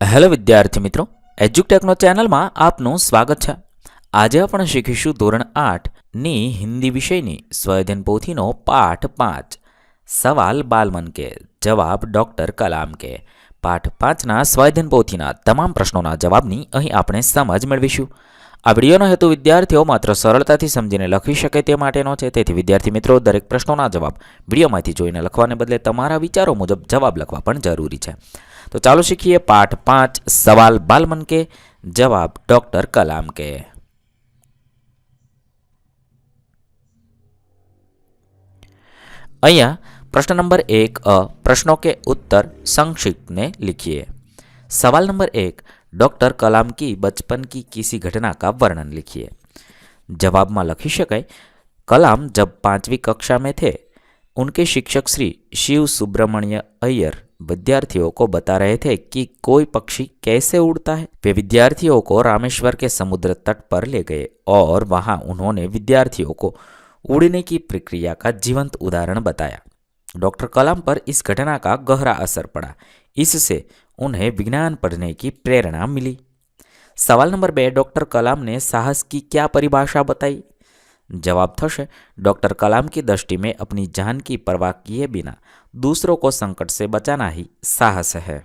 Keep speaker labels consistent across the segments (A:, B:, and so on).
A: Hello વિદ્યાર્થી મિત્રો, એજ્યુકટેકનો ચેનલમાં આપનું સ્વાગત છે. આજે આપણે શીખીશું ધોરણ આઠની હિન્દી વિષયની સ્વયધન પોથીનો પાઠ પાંચ. સવાલ બાલમન કે, જવાબ ડૉક્ટર કલામ કે. પાઠ પાંચના સ્વયધન પોથીના તમામ પ્રશ્નોના જવાબની અહીં આપણે સમજ મેળવીશું. આ વિડીયોનો હેતુ વિદ્યાર્થીઓ માત્ર સરળતાથી સમજીને લખી શકે તે માટેનો છે. તેથી વિદ્યાર્થી મિત્રો, દરેક પ્રશ્નોના જવાબ વિડીયોમાંથી જોઈને લખવાને બદલે તમારા વિચારો મુજબ જવાબ લખવા પણ જરૂરી છે. तो चालो सीखिए पाठ पाँच, सवाल बालमन के, जवाब डॉक्टर कलाम के। અહીંયા प्रश्न नंबर एक, अ, प्रश्नों के उत्तर संक्षिप्त लिखिए। सवाल नंबर एक, डॉक्टर कलाम की बचपन की किसी घटना का वर्णन लिखिए। जवाब में लिखी શકાય कलाम जब पांचवी कक्षा में थे, उनके शिक्षक श्री शिव सुब्रमण्य अय्यर विद्यार्थियों को बता रहे थे कि कोई पक्षी कैसे उड़ता है। वे विद्यार्थियों को रामेश्वर के समुद्र तट पर ले गए और वहाँ उन्होंने विद्यार्थियों को उड़ने की प्रक्रिया का जीवंत उदाहरण बताया। डॉक्टर कलाम पर इस घटना का गहरा असर पड़ा। इससे उन्हें विज्ञान पढ़ने की प्रेरणा मिली। सवाल नंबर बे, डॉक्टर कलाम ने साहस की क्या परिभाषा बताई? जवाब थे डॉक्टर कलाम की दृष्टि में अपनी जान की परवाह किए बिना दूसरों को संकट से बचाना ही साहस है।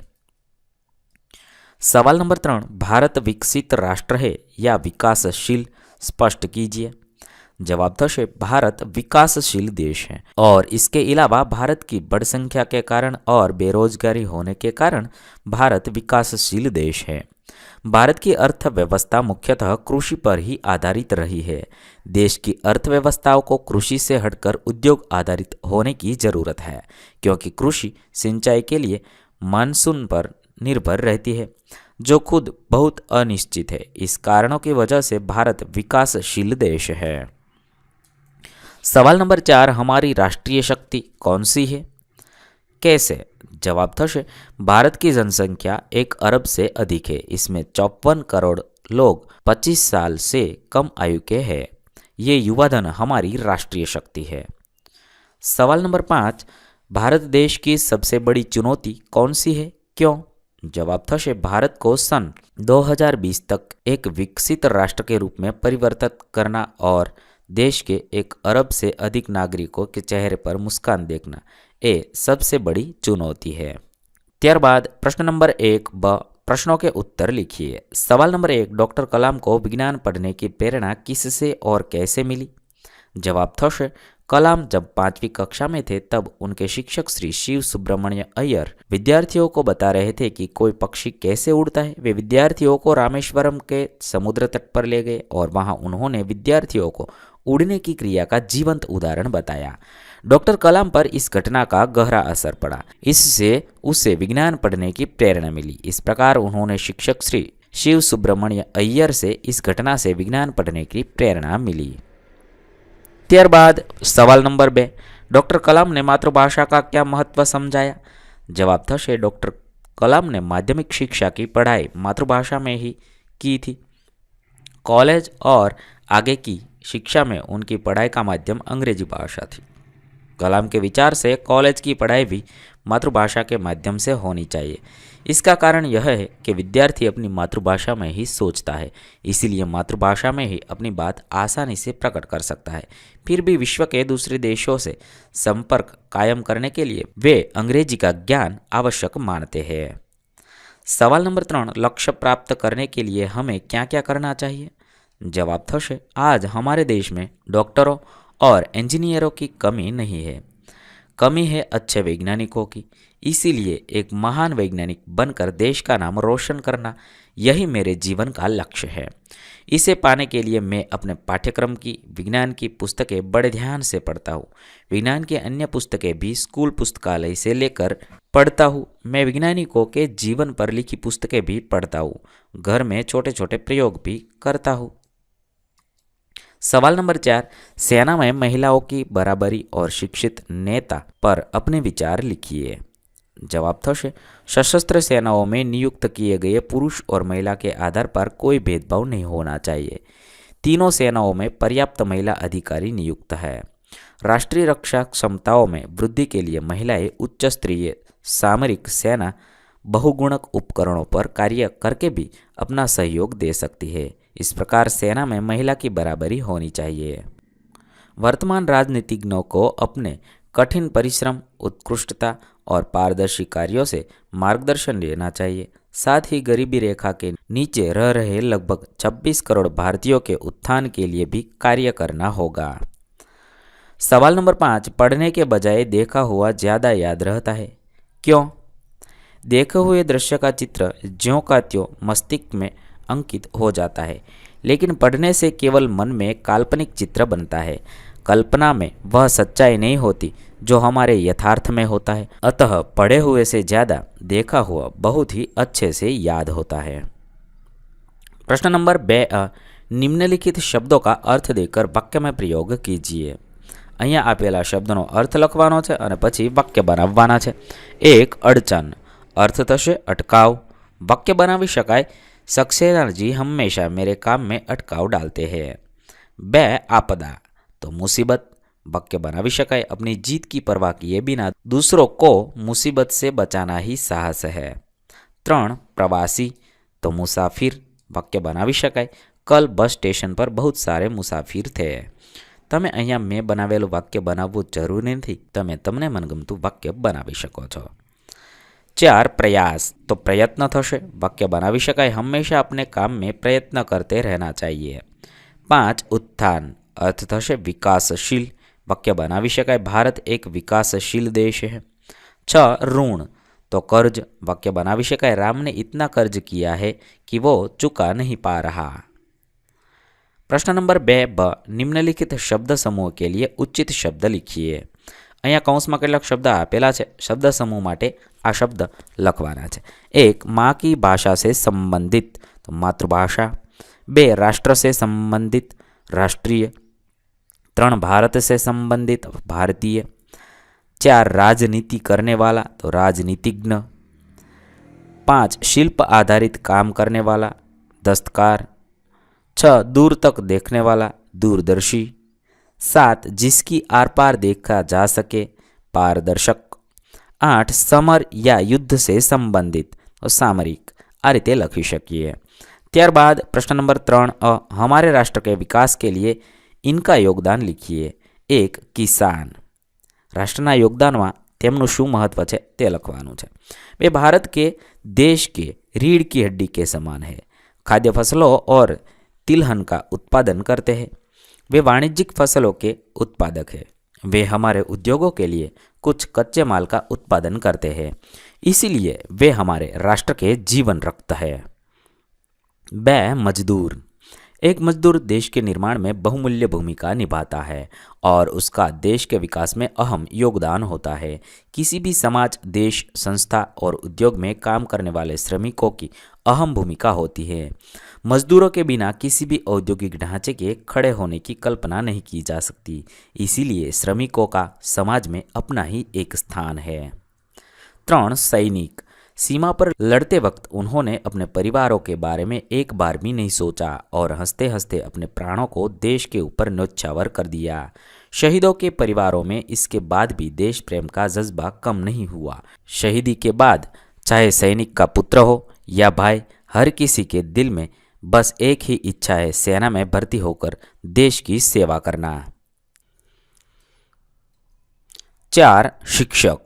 A: सवाल नंबर त्रण भारत विकसित राष्ट्र है या विकासशील? स्पष्ट कीजिए। जवाब थशे भारत विकासशील देश है। और इसके अलावा भारत की बड़ संख्या के कारण और बेरोजगारी होने के कारण भारत विकासशील देश है। भारत की अर्थव्यवस्था मुख्यतः कृषि पर ही आधारित रही है। देश की अर्थव्यवस्थाओं को कृषि से हटकर उद्योग आधारित होने की ज़रूरत है, क्योंकि कृषि सिंचाई के लिए मानसून पर निर्भर रहती है, जो खुद बहुत अनिश्चित है। इस कारणों की वजह से भारत विकासशील देश है। सवाल नंबर चार, हमारी राष्ट्रीय शक्ति कौन सी है? कैसे? जवाब थशे भारत की जनसंख्या एक अरब से अधिक है, इसमें चौपन करोड़ लोग 25 साल से कम आयु के हैं। ये युवाधन हमारी राष्ट्रीय शक्ति है। सवाल नंबर पाँच, भारत देश की सबसे बड़ी चुनौती कौन सी है? क्यों? जवाब थशे भारत को सन 2020 तक एक विकसित राष्ट्र के रूप में परिवर्तित करना और देश के एक अरब से अधिक नागरिकों के चेहरे पर मुस्कान देखना ये सबसे बड़ी चुनौती है ત્યારબાદ પ્રશ્ન નંબર એક બ प्रश्नों के उत्तर लिखिए सवाल नंबर एक डॉक्टर कलाम को विज्ञान पढ़ने की प्रेरणा किससे और कैसे मिली जवाब थशे कलाम जब पांचवी कक्षा में थे, तब उनके शिक्षक श्री शिव सुब्रमण्य अय्यर विद्यार्थियों को बता रहे थे कि कोई पक्षी कैसे उड़ता है। वे विद्यार्थियों को रामेश्वरम के समुद्र तट पर ले गए और वहाँ उन्होंने विद्यार्थियों को उड़ने की क्रिया का जीवंत उदाहरण बताया। डॉक्टर कलाम पर इस घटना का गहरा असर पड़ा। इससे उसे विज्ञान पढ़ने की प्रेरणा मिली। इस प्रकार उन्होंने शिक्षक श्री शिव सुब्रमण्य अय्यर से इस घटना से विज्ञान पढ़ने की प्रेरणा मिली। ત્યારબાદ સવાલ નંબર બે ડૉક્ટર કલામને मातृभाषा का क्या महत्व समझाया जवाब थशे डॉक्टर कलाम ने माध्यमिक शिक्षा की पढ़ाई मातृभाषा में ही की थी कॉलेज और आगे की शिक्षा में उनकी पढ़ाई का माध्यम अंग्रेजी भाषा थी कलाम के विचार से कॉलेज की पढ़ाई भी मातृभाषा के माध्यम से होनी चाहिए। इसका कारण यह है कि विद्यार्थी अपनी मातृभाषा में ही सोचता है, इसीलिए मातृभाषा में ही अपनी बात आसानी से प्रकट कर सकता है। फिर भी विश्व के दूसरे देशों से संपर्क कायम करने के लिए वे अंग्रेज़ी का ज्ञान आवश्यक मानते हैं। सवाल नंबर त्रण लक्ष्य प्राप्त करने के लिए हमें क्या क्या करना चाहिए? जवाब थशे आज हमारे देश में डॉक्टरों और इंजीनियरों की कमी नहीं है। कमी है अच्छे वैज्ञानिकों की। इसीलिए एक महान वैज्ञानिक बनकर देश का नाम रोशन करना यही मेरे जीवन का लक्ष्य है। इसे पाने के लिए मैं अपने पाठ्यक्रम की, विज्ञान की पुस्तकें बड़े ध्यान से पढ़ता हूँ। विज्ञान की अन्य पुस्तकें भी स्कूल पुस्तकालय से लेकर पढ़ता हूँ। मैं वैज्ञानिकों के जीवन पर लिखी पुस्तकें भी पढ़ता हूँ। घर में छोटे छोटे प्रयोग भी करता हूँ। सवाल नंबर चार सेना में महिलाओं की बराबरी और शिक्षित नेता पर अपने विचार लिखिए। जवाब थशे सशस्त्र सेनाओं में नियुक्त किए गए पुरुष और महिला के आधार पर कोई भेदभाव नहीं होना चाहिए। तीनों सेनाओं में पर्याप्त महिला अधिकारी नियुक्त है। राष्ट्रीय रक्षा क्षमताओं में वृद्धि के लिए महिलाएँ उच्च स्तरीय सामरिक सेना, बहुगुणक उपकरणों पर कार्य करके भी अपना सहयोग दे सकती है। इस प्रकार सेना में महिला की बराबरी होनी चाहिए। वर्तमान राजनीतिज्ञों को अपने कठिन परिश्रम, उत्कृष्टता और पारदर्शी कार्यों से मार्गदर्शन लेना चाहिए। साथ ही गरीबी रेखा के नीचे रह रहे लगभग 26 करोड़ भारतीयों के उत्थान के लिए भी कार्य करना होगा। सवाल नंबर पाँच, पढ़ने के बजाय देखा हुआ ज़्यादा याद रहता है। क्यों? देखे हुए दृश्य का चित्र ज्यों का त्यों मस्तिष्क में अंकित हो जाता है लेकिन पढ़ने से केवल मन में काल्पनिक चित्र बनता है कल्पना में वह सच्चाई नहीं होती जो हमारे यथार्थ में होता है अतः पढ़े हुए से ज़्यादा देखा हुआ बहुत ही अच्छे से याद होता है प्रश्न नंबर बे अ નિમ્નલિખિત શબ્દો કા અર્થ દેકર વાક્યમાં પ્રયોગ કીજીએ અહીંયા આપેલા શબ્દનો અર્થ લખવાનો છે અને પછી વાક્ય બનાવવાના છે એક અડચણ અર્થ થશે અટકાવ વાક્ય બનાવી શકાય सक्सेस एनर्जी हमेशा मेरे काम में अटकाव डालते हैं। बे आपदा तो मुसीबत वाक्य बना भी सकाय अपनी जीत की परवाह किए बिना दूसरों को मुसीबत से बचाना ही साहस है। तरण प्रवासी तो मुसाफिर वाक्य बना भी सकाय कल बस स्टेशन पर बहुत सारे मुसाफिर थे। ते अ मैं बनालू वक्य बनाव ज़रूरी नहीं ते तमने मनगमतु वाक्य बना सको ચાર પ્રયાસ તો પ્રયત્ન થશે વાક્ય બનાવી શકાય હંમેશા अपने काम में प्रयत्न करते रहना चाहिए પાંચ ઉત્થાન અર્થ થશે વિકાસશીલ वाक्य बनावी शकाय भारत एक विकासशील देश है छ ऋण तो कर्ज वाक्य बनावी शकाय राम ने इतना कर्ज किया है कि वो चुका नहीं पा रहा प्रश्न नंबर बे ब निम्नलिखित शब्द समूह के लिए उचित शब्द लिखिए અહીંયા કૌંસમાં કેટલાક શબ્દ આપેલા છે શબ્દ સમૂહ માટે આ શબ્દ લખવાના છે એક माँ की भाषा से संबंधित तो मातृभाषा बे राष्ट्र से संबंधित राष्ट्रीय त्रण भारत से संबंधित भारतीय चार राजनीति करने वाला तो राजनीतिज्ञ पाँच शिल्प आधारित काम करने वाला दस्तकार छ दूर तक देखने वाला दूरदर्शी सात जिसकी आर पार देखा जा सके पारदर्शक आठ समर या युद्ध से संबंधित और सामरिक आ रीते लखी શકીએ ત્યારબાદ પ્રશ્ન નંબર ત્રણ અ हमारे राष्ट्र के विकास के लिए इनका योगदान लिखिए એક કિસાન રાષ્ટ્રના યોગદાનમાં તેમનું શું મહત્વ છે તે લખવાનું છે वे भारत के देश के रीढ़ की हड्डी के समान है खाद्य फसलों और तिलहन का उत्पादन करते हैं वे वाणिज्यिक फसलों के उत्पादक हैं वे हमारे उद्योगों के लिए कुछ कच्चे माल का उत्पादन करते हैं। इसीलिए वे हमारे राष्ट्र के जीवन रक्त है। बै मजदूर। एक मजदूर देश के निर्माण में बहुमूल्य भूमिका निभाता है और उसका देश के विकास में अहम योगदान होता है। किसी भी समाज, देश, संस्था और उद्योग में काम करने वाले श्रमिकों की अहम भूमिका होती है। मजदूरों के बिना किसी भी औद्योगिक ढांचे के खड़े होने की कल्पना नहीं की जा सकती, इसीलिए श्रमिकों का समाज में अपना ही एक स्थान है। त्रण सैनिक सीमा पर लड़ते वक्त उन्होंने अपने परिवारों के बारे में एक बार भी नहीं सोचा और हँसते हँसते अपने प्राणों को देश के ऊपर न्योछावर कर दिया। शहीदों के परिवारों में इसके बाद भी देश प्रेम का जज्बा कम नहीं हुआ। शहीदी के बाद, चाहे सैनिक का पुत्र हो या भाई, हर किसी के दिल में बस एक ही इच्छा है, सेना में भर्ती होकर देश की सेवा करना। चार शिक्षक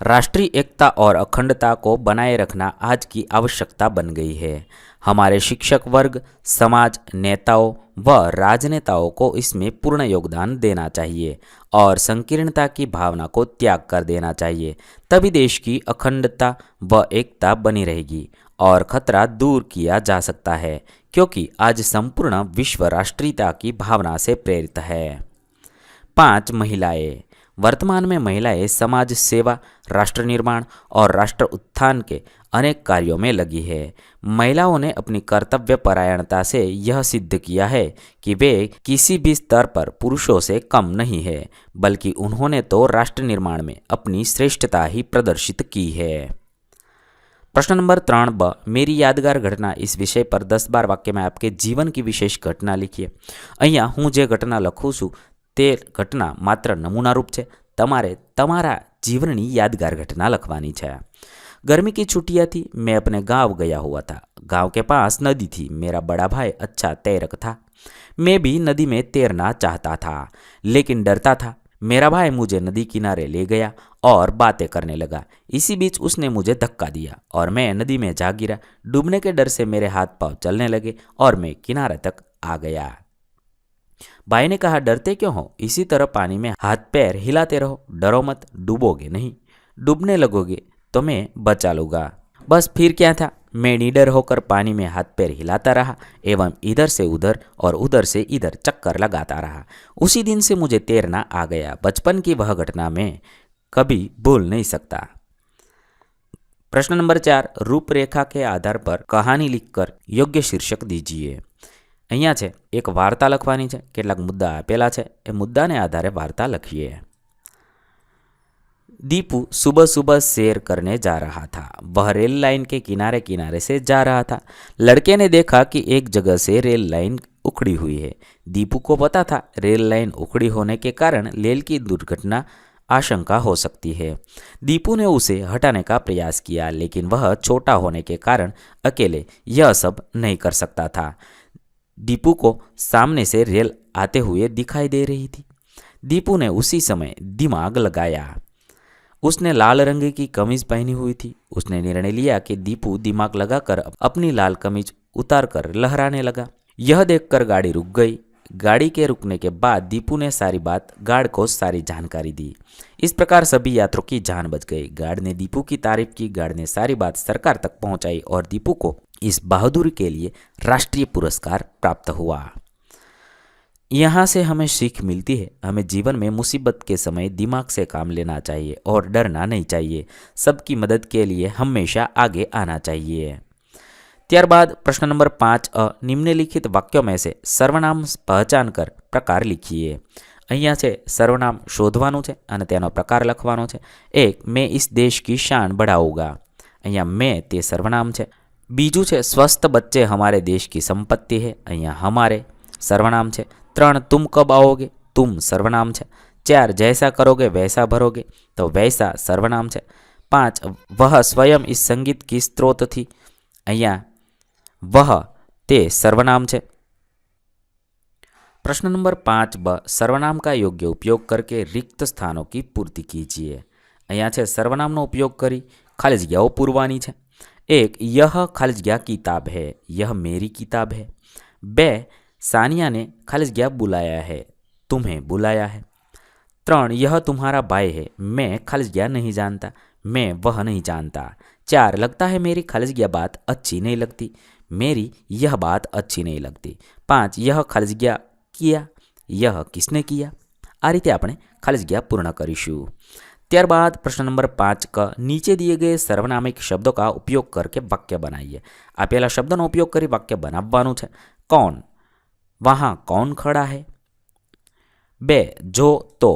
A: राष्ट्रीय एकता और अखंडता को बनाए रखना आज की आवश्यकता बन गई है। हमारे शिक्षक वर्ग, समाज नेताओं व राजनेताओं को इसमें पूर्ण योगदान देना चाहिए और संकीर्णता की भावना को त्याग कर देना चाहिए। तभी देश की अखंडता व एकता बनी रहेगी और खतरा दूर किया जा सकता है, क्योंकि आज संपूर्ण विश्व राष्ट्रीयता की भावना से प्रेरित है। पाँच महिलाएँ वर्तमान में महिलाएं समाज सेवा राष्ट्र निर्माण और राष्ट्र उत्थान के अनेक कार्यों में लगी है महिलाओं ने अपनी कर्तव्य परायणता से यह सिद्ध किया है कि वे किसी भी स्तर पर पुरुषों से कम नहीं है बल्कि उन्होंने तो राष्ट्र निर्माण में अपनी श्रेष्ठता ही प्रदर्शित की है प्रश्न नंबर त्रण ब मेरी यादगार घटना इस विषय पर दस बार वाक्य में आपके जीवन की विशेष घटना लिखिए અહીંયા હું જે ઘટના લખું છું તે ઘટના માત્ર નમૂનારૂપ છે તમારે તમારા જીવનની યાદગાર ઘટના લખવાની છે गर्मी की छुट्टियां थी मैं अपने गांव गया हुआ था गांव के पास नदी थी मेरा बड़ा भाई अच्छा तैरक था मैं भी नदी में तैरना चाहता था लेकिन डरता था मेरा भाई मुझे नदी किनारे ले गया और बातें करने लगा इसी बीच उसने मुझे धक्का दिया और मैं नदी में जा गिरा डूबने के डर से मेरे हाथ पांव चलने लगे और मैं किनारे तक आ गया भाई ने कहा, डरते क्यों हो? इसी तरह पानी में हाथ पैर हिलाते रहो। डरो मत, डूबोगे नहीं। डूबने लगोगे तो मैं बचा लूँगा। बस फिर क्या था? मैं निडर होकर पानी में हाथ पैर हिलाता रहा एवं इधर से उधर और उधर से इधर चक्कर लगाता रहा। उसी दिन से मुझे तैरना आ गया। बचपन की वह घटना में कभी भूल नहीं सकता। प्रश्न नंबर चार, रूपरेखा के आधार पर कहानी लिखकर योग्य शीर्षक दीजिए। અહીંયા છે એક વાર્તા લખવાની છે કેટલાક મુદ્દા આપેલા છે એ મુદ્દાને આધારે વાર્તા લખીએ दीपू सुबह सुबह सैर करने जा रहा था वह रेल लाइन के किनारे किनारे से जा रहा था लड़के ने देखा कि एक जगह से रेल लाइन उखड़ी हुई है दीपू को पता था रेल लाइन उखड़ी होने के कारण रेल की दुर्घटना आशंका हो सकती है दीपू ने उसे हटाने का प्रयास किया लेकिन वह छोटा होने के कारण अकेले यह सब नहीं कर सकता था दीपू को सामने से रेल आते हुए दिखाई दे रही थी। दीपू ने उसी समय दिमाग लगाया। उसने लाल रंग की कमीज पहनी हुई थी। उसने निर्णय लिया कि दीपू दिमाग लगाकर अपनी लाल कमीज उतार कर लहराने लगा। यह देखकर गाड़ी रुक गई। गाड़ी के रुकने के बाद दीपू ने सारी बात, गार्ड को सारी जानकारी दी। इस प्रकार सभी यात्रों की जान बच गई। गार्ड ने दीपू की तारीफ़ की। गार्ड ने सारी बात सरकार तक पहुंचाई और दीपू को इस बहादुरी के लिए राष्ट्रीय पुरस्कार प्राप्त हुआ यहाँ से हमें सीख मिलती है हमें जीवन में मुसीबत के समय दिमाग से काम लेना चाहिए और डरना नहीं चाहिए सबकी मदद के लिए हमेशा आगे आना चाहिए ત્યારબાદ પ્રશ્ન નંબર પાંચ અ નિમ્નલિખિત વાક્યો મેં છે સર્વનામ પહેચાન કર પ્રકાર લીખીએ અહીંયા છે સર્વનામ શોધવાનું છે અને તેનો પ્રકાર લખવાનો છે એક મેં ઇસ દેશ કી શાન બઢાઉગા અહીંયા મેં તે સર્વનામ છે બીજું છે સ્વસ્થ બચ્ચે હમારે દેશ કી સંપત્તિ હે અહીંયા હમારે સર્વનામ છે ત્રણ તુમ કબ आओगे તુમ સર્વનામ છે ચાર જૈસા કરોગે વૈસા ભરોગે તો વૈસા સર્વનામ છે પાંચ વહ સ્વયં ઇસ સંગીત કી સ્ત્રોત થી અહીંયા वह તે સર્વનામ છે प्रश्न नंबर पाँच ब सर्वनाम का योग्य उपयोग करके रिक्त स्थानों की पूर्ति कीजिए અહીંયા છે સર્વનામનો ઉપયોગ કરી ખાલી જગ્યાઓ પૂરવાની છે એક यह ખાલી જગ્યા किताब है यह मेरी किताब है બે सानिया ने खाली जगह बुलाया है तुम्हें बुलाया है त्रण यह तुम्हारा भाई है मैं खाली जगह नहीं जानता मैं वह नहीं जानता चार लगता है मेरी खाली जगह बात अच्छी नहीं लगती मेरी यह बात अच्छी नहीं लगती પાંચ यह ખાલી જગ્યા કિયા यह किसने किया આ રીતે આપણે ખાલી જગ્યા પૂર્ણ કરીશું ત્યારબાદ પ્રશ્ન નંબર પાંચ ક નીચે दिए गए सर्वनामिक शब्दों का उपयोग करके वाक्य बनाइए આપેલા શબ્દોનો ઉપયોગ કરી વાક્ય બનાવવાનું છે કોણ वहाँ कौन खड़ा है बे जो तो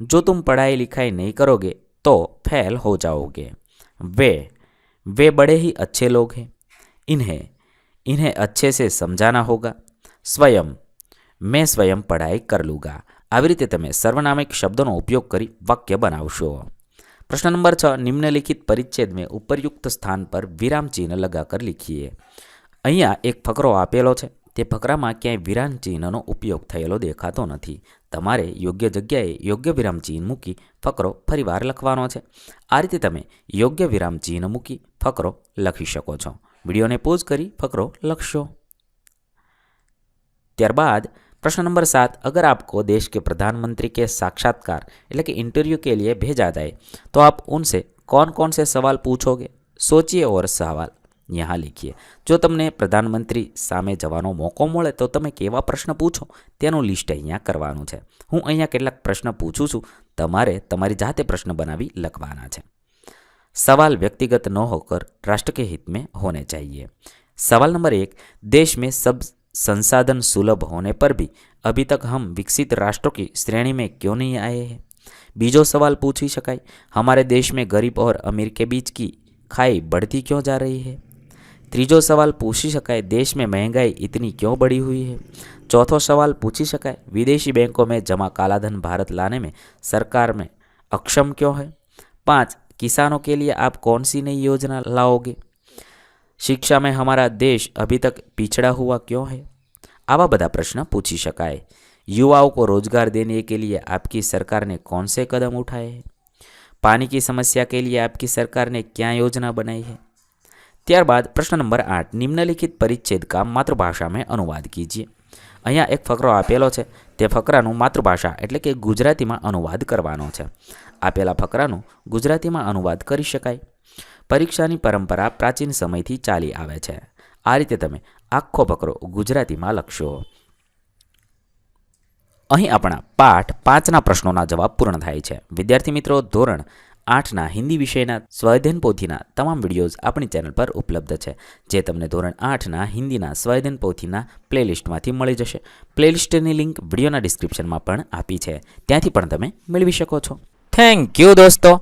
A: जो तुम पढ़ाई लिखाई नहीं करोगे तो फेल हो जाओगे वे वे बड़े ही अच्छे लोग हैं इन्हें इन्हें अच्छे से समझाना होगा स्वयं मैं स्वयं पढ़ाई कर लूँगा આવી રીતે તમે સર્વનામિક શબ્દોનો ઉપયોગ કરી વાક્ય બનાવશો. પ્રશ્ન નંબર છ, નિમ્નલિખિત પરિચ્છેદ મેં ઉપરયુક્ત સ્થાન પર વિરામ ચિહ્ન લગાકર લીખીએ. અહીંયા એક ફકરો આપેલો છે. તે ફકરામાં ક્યાંય વિરામ ચિહ્નનો ઉપયોગ થયેલો દેખાતો નથી. તમારે યોગ્ય જગ્યાએ યોગ્ય વિરામ ચિહ્ન મૂકી ફકરો ફરીવાર લખવાનો છે. આ રીતે તમે યોગ્ય વિરામ ચિહ્ન મૂકી ફકરો લખી શકો છો. વિડીયોને પોઝ કરી ફકરો લખશો. ત્યારબાદ प्रश्न नंबर सात अगर आपको देश के प्रधानमंत्री के साक्षात्कार એટલે કે इंटरव्यू के लिए भेजा जाए तो आप उनसे कौन कौन से सवाल पूछोगे सोचिए और सवाल यहाँ लिखिए જો તમને પ્રધાનમંત્રી સામે જવાનો મોકો મળે તો તમે કેવા પ્રશ્ન પૂછો તેનું લિસ્ટ અહીંયા કરવાનું છે હું અહીંયા કેટલાક પ્રશ્ન પૂછું છું તમારે તમારી જાતે પ્રશ્ન બનાવી લખવાના છે सवाल व्यक्तिगत न होकर राष्ट्र के हित में होने चाहिए सवाल नंबर एक देश में सब संसाधन सुलभ होने पर भी अभी तक हम विकसित राष्ट्रों की श्रेणी में क्यों नहीं आए हैं बीजो सवाल पूछी शकाय हमारे देश में गरीब और अमीर के बीच की खाई बढ़ती क्यों जा रही है ત્રીજો સવાલ પૂછી શકાય देश में महंगाई इतनी क्यों बढ़ी हुई है चौथो सवाल पूछी शकाय विदेशी बैंकों में जमा कालाधन भारत लाने में सरकार में अक्षम क्यों है पाँच किसानों के लिए आप कौन सी नई योजना लाओगे शिक्षा में हमारा देश अभी तक पिछड़ा हुआ क्यों है आवा बधा प्रश्न पूछी शकाय युवाओं को रोजगार देने के लिए आपकी सरकार ने कौन से कदम उठाए हैं पानी की समस्या के लिए आपकी सरकार ने क्या योजना बनाई है ત્યારબાદ પ્રશ્ન નંબર આઠ નિમ્નલિખિત પરિચ્છેદ કા માતૃભાષામાં અનુવાદ કીજીએ અહીંયા એક ફકરો આપેલો છે તે ફકરાનું માતૃભાષા એટલે કે ગુજરાતીમાં અનુવાદ કરવાનો છે આપેલા ફકરાનું ગુજરાતીમાં અનુવાદ કરી શકાય પરીક્ષાની પરંપરા પ્રાચીન સમયથી ચાલી આવે છે. આ રીતે તમે આખો ફકરો ગુજરાતીમાં લખશો. અહીં આપણા પાઠ પાંચના પ્રશ્નોના જવાબ પૂર્ણ થાય છે. વિદ્યાર્થી મિત્રો, ધોરણ આઠના હિન્દી વિષયના સ્વાધ્યન પોથીના તમામ વિડીયોઝ આપણી ચેનલ પર ઉપલબ્ધ છે. જે તમને ધોરણ આઠના હિન્દીના સ્વાધ્યન પોથીના પ્લેલિસ્ટમાંથી મળી જશે. પ્લેલિસ્ટની લિંક વિડીયોના ડિસ્ક્રિપ્શનમાં પણ આપી છે. ત્યાંથી પણ તમે મેળવી શકો છો. થેન્ક યુ દોસ્તો.